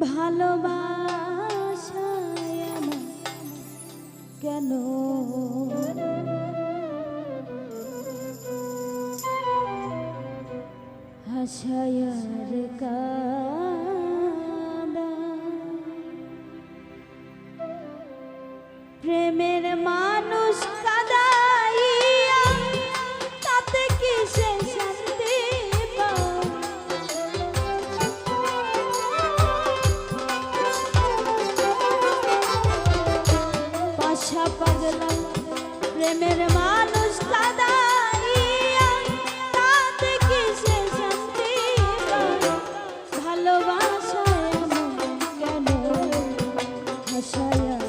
ভালোবাসায় কেন? হাসায়ার কাদা। প্রেমের প্রেমের মানুষ কাদাইয়া তাতে কি সে শান্তি? ভালোবাসায় কেন হাসায়ার